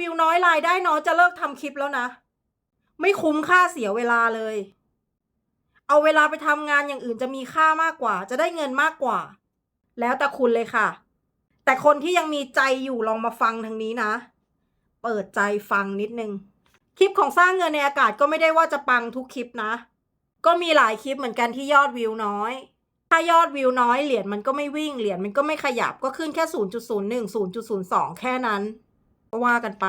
วิวน้อยรายได้น้อยจะเลิกทำคลิปแล้วนะ ไม่คุ้มค่าเสียเวลาเลย เอาเวลาไปทำงานอย่างอื่นจะมีค่ามากกว่า จะได้เงินมากกว่า แล้วแต่คุณเลยค่ะ แต่คนที่ยังมีใจอยู่ลองมาฟังทางนี้นะ เปิดใจฟังนิดนึง คลิปของสร้างเงินในอากาศก็ไม่ได้ว่าจะปังทุกคลิปนะ ก็มีหลายคลิปเหมือนกันที่ยอดวิวน้อยถ้ายอดวิวน้อยเหรียญมันก็ไม่วิ่งเหรียญมันก็ไม่ขยับก็ขึ้นแค่ 0.01 0.02 แค่นั้น ก็ว่ากันไป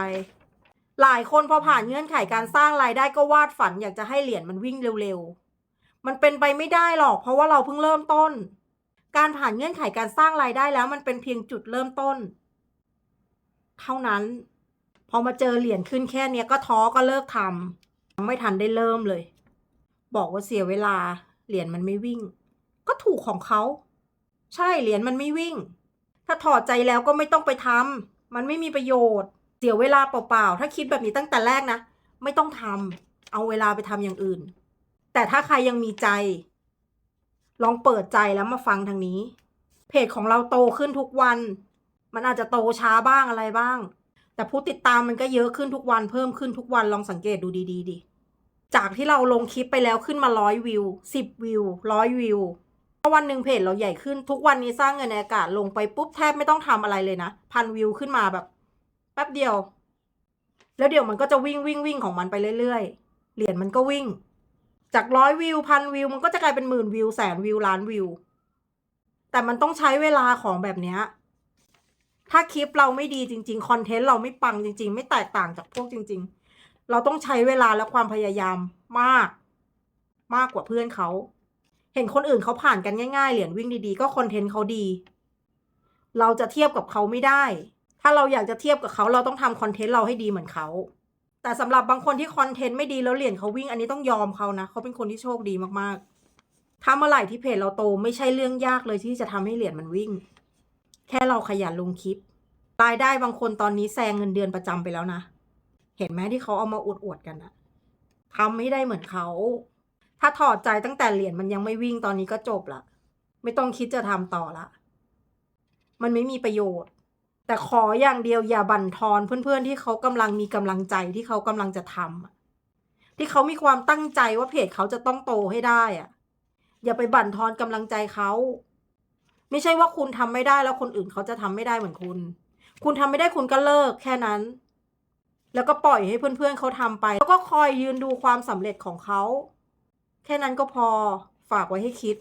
หลายคนพอผ่านเงื่อนไขการสร้างรายได้ก็วาดฝันอยากจะให้เหรียญมันวิ่งเร็วๆ มันเป็นไปไม่ได้หรอกเพราะว่าเราเพิ่งเริ่มต้น การผ่านเงื่อนไขการสร้างรายได้แล้วมันเป็นเพียงจุดเริ่มต้น เท่านั้น พอมาเจอเหรียญขึ้นแค่เนี้ยก็ท้อก็เลิกทำยังไม่ทันได้เริ่มเลย บอกว่าเสียเวลา เหรียญมันไม่วิ่ง ก็ถูกของเขา ใช่เหรียญมันไม่วิ่ง ถ้าถอดใจแล้วก็ไม่ต้องไปทำ มันไม่มีประโยชน์ เสียเวลาเปล่าๆ ถ้าคิดแบบนี้ตั้งแต่แรกนะ ไม่ต้องทำเอาเวลาไปทำอย่างอื่น แต่ถ้าใครยังมีใจ ลองเปิดใจแล้วมาฟังทางนี้ เพจของเราโตขึ้นทุกวัน มันอาจจะโตช้าบ้างอะไรบ้าง แต่ผู้ติดตามมันก็เยอะขึ้นทุกวันเพิ่มขึ้นทุกวันลองสังเกตดูดีๆดิจากที่เราลงคลิปไปแล้วขึ้นมาร้อยวิวสิบวิวร้อยวิว วันหนึ่งเพจเราใหญ่ขึ้นทุกวันนี้สร้างเงินในอากาศลงไปปุ๊บแทบไม่ต้องทำอะไรเลยนะพันวิวขึ้นมาแบบ แป๊บเดียว แล้วเดี๋ยวมันก็จะวิ่งวิ่งวิ่งของมันไปเรื่อยๆเหรียญมันก็วิ่ง จากร้อยวิวพันวิวมันก็จะกลายเป็นหมื่นวิวแสนวิวล้านวิว แต่มันต้องใช้เวลาของแบบเนี้ยถ้าคลิปเราไม่ดีจริงๆคอนเทนต์เราไม่ปังจริง ๆ ไม่แตกต่างจากพวกจริง ๆ เราต้องใช้เวลาและความพยายามมาก มากกว่าเพื่อนเขา เห็นคนอื่นเขาผ่านกันง่ายๆ เหรียญวิ่งดีๆ ก็คอนเทนต์เขาดี เราจะเทียบกับเขาไม่ได้ ถ้าเราอยากจะเทียบกับเขาเราต้องทำคอนเทนต์เราให้ดีเหมือนเขา แต่สำหรับบางคนที่คอนเทนต์ไม่ดีแล้วเหรียญเขาวิ่งอันนี้ต้องยอมเขานะเขาเป็นคนที่โชคดีมากๆ ถ้าเมื่อไหร่ที่เพจเราโตไม่ใช่เรื่องยากเลยที่จะทำให้เหรียญมันวิ่ง แค่เราขยันลงคลิป รายได้บางคนตอนนี้แซงเงินเดือนประจำไปแล้วนะ เห็นไหมที่เขาเอามาอวดๆกันอะทำให้ได้เหมือนเขา ถ้าถอดใจตั้งแต่เหรียญมันยังไม่วิ่งตอนนี้ก็จบละ ไม่ต้องคิดจะทำต่อละ มันไม่มีประโยชน์ แต่ขออย่างเดียวอย่าบั่นทอนเพื่อนๆ ที่เขากำลังมีกำลังใจที่เขากำลังจะทำที่เขามีความตั้งใจว่าเพจเขาจะต้องโตให้ได้อะอย่าไปบั่นทอนกำลังใจเขา ไม่ใช่ว่าคุณทำไม่ได้แล้วคนอื่นเขาจะทำไม่ได้เหมือนคุณ คุณทำไม่ได้คุณก็เลิกแค่นั้นแล้วก็ปล่อยให้เพื่อนๆเขาทำไป แล้วก็คอยยืนดูความสำเร็จของเขา แค่นั้นก็พอฝากไว้ให้คิด